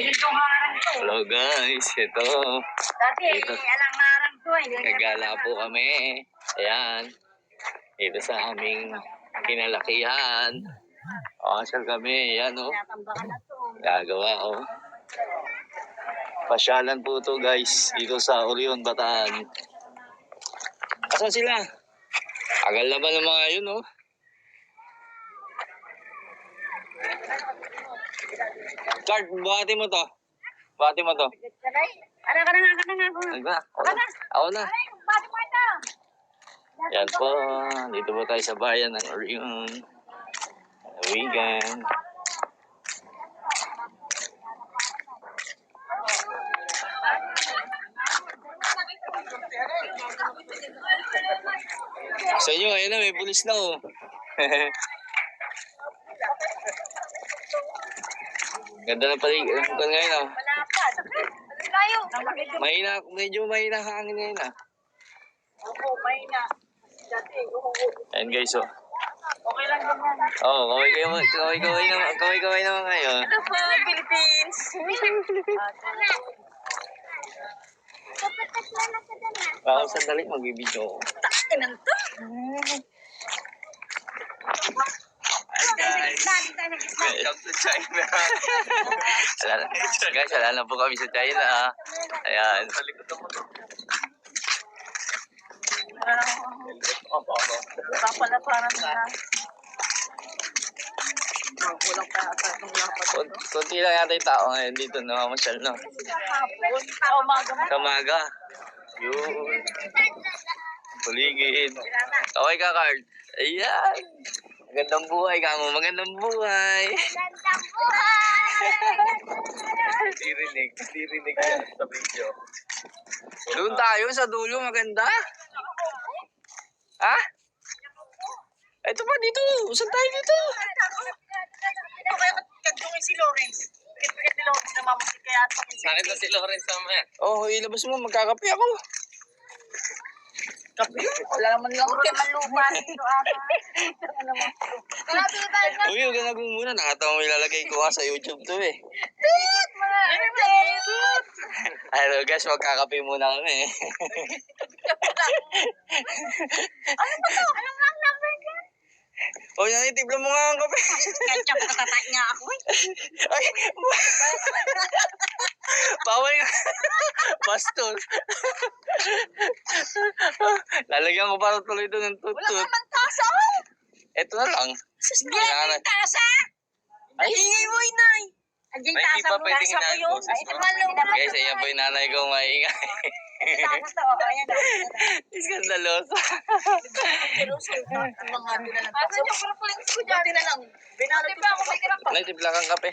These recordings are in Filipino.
Hello guys, ito. Dati, Ito. alang harang to eh. Nagala po kami. Ayan. Ito sa aming kinalakihan. Pakasal kami. Ayan o. To. Gagawa o. Pasyalan po to guys. Dito sa Orion, Bataan. Asan sila? Agal na ba ng mga yun o? Card, buhati mo to. Buhati mo to. Aray ka na nga, ka na nga. Ano? Ako na. Ako na. Aray, bati mo ito. Yan po. Dito po tayo sa bayan ng Orion. Weekend. Sa inyo, ayun na, may pulis na oh. Ganda na pala yung ngayon ah. Mahina, medyo mahina hangin ngayon ah. Opo, may na. Dati, oo. Ayan guys oh. Okay lang din yan. Oh, kaway kayo, kaway kaway naman, kaway kaway naman kayo. Ito po, Philippines. Baka sandali, magbibideo ako. Takinan to. Welcome to China. Alala, guys, alala po kami sa China. Ayan. Kapala parang na. Walang pa ata Kunti lang yata yung tao ngayon dito, namamasyal na. Hapon. Sa umaga mo. Kamaga. Yun. Paligid. Kaway ka, Card. Ayan. Magandang buhay ka mo. Magandang buhay. Dirinig. Dirinig yan sa video. Doon tayo sa dulo. Maganda. Ha? Ito pa dito. Saan tayo dito? Ito kaya kagdungin si Lawrence. Pikit-pikit ni Lawrence na mamusik kaya Sakit na si Lawrence naman. Oh, ilabas mo. Magkakape ako. Wala naman lang. Puro naman lupa dito ata. Ano mo? Grabe tayo na. Uy, huwag ka na muna. Nakatawa mo ilalagay ko nga sa YouTube to eh. Toot! Mga toot! Hello guys, magkakape muna kami. Ano ba to? Anong lang number ka? o, yan, tibla mo nga ang kape. Ketchup, tatatay nga ako eh. Ay, bawal nga. Pastor. Lalagyan ko para tuloy ito ng Wala tutut. naman tasa oh! Ito na lang. Kailangan- grabe tasa! Ay. Ingay mo, inay! Andiyan Ay, hindi tasa pa mo, pwedeng tasa ko yun. Ay, malo naman. Guys, ayan po yung nanay ko maingay. Tasa to, oh, ayan oh. Iskandaloso. Pero so, mga paso. Buti na lang. Binalot pa ako may grap. Nay, tibla kang kape.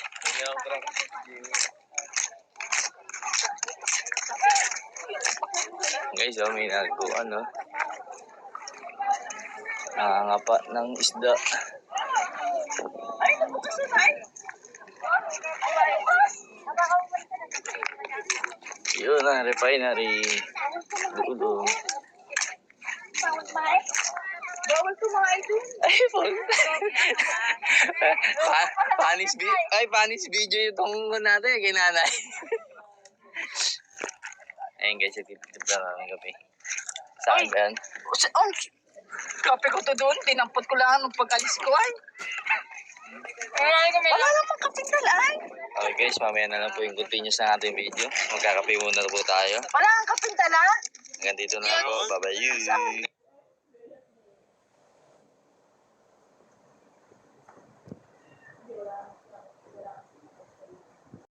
Guys, oh, may nagkuhan, no? Nangangapa ng isda. Ay, nabukas na tayo. Yun na, refinery. Dulo. Bawal kumain dun. Ay, pa panis ay panis video itong natin kay nanay. Ayun guys, ititip lang ang gabi. Saan Ay. ba yan? Sa- Oh, kape ko to doon. Tinampot ko lang nung pagkalis ko ay. Wala namang kapital ay. Okay guys, mamaya na lang po yung continuous ng ating video. Magkakape muna na po tayo. Wala kang kapital ah. Hanggang dito na lang po. Bye-bye.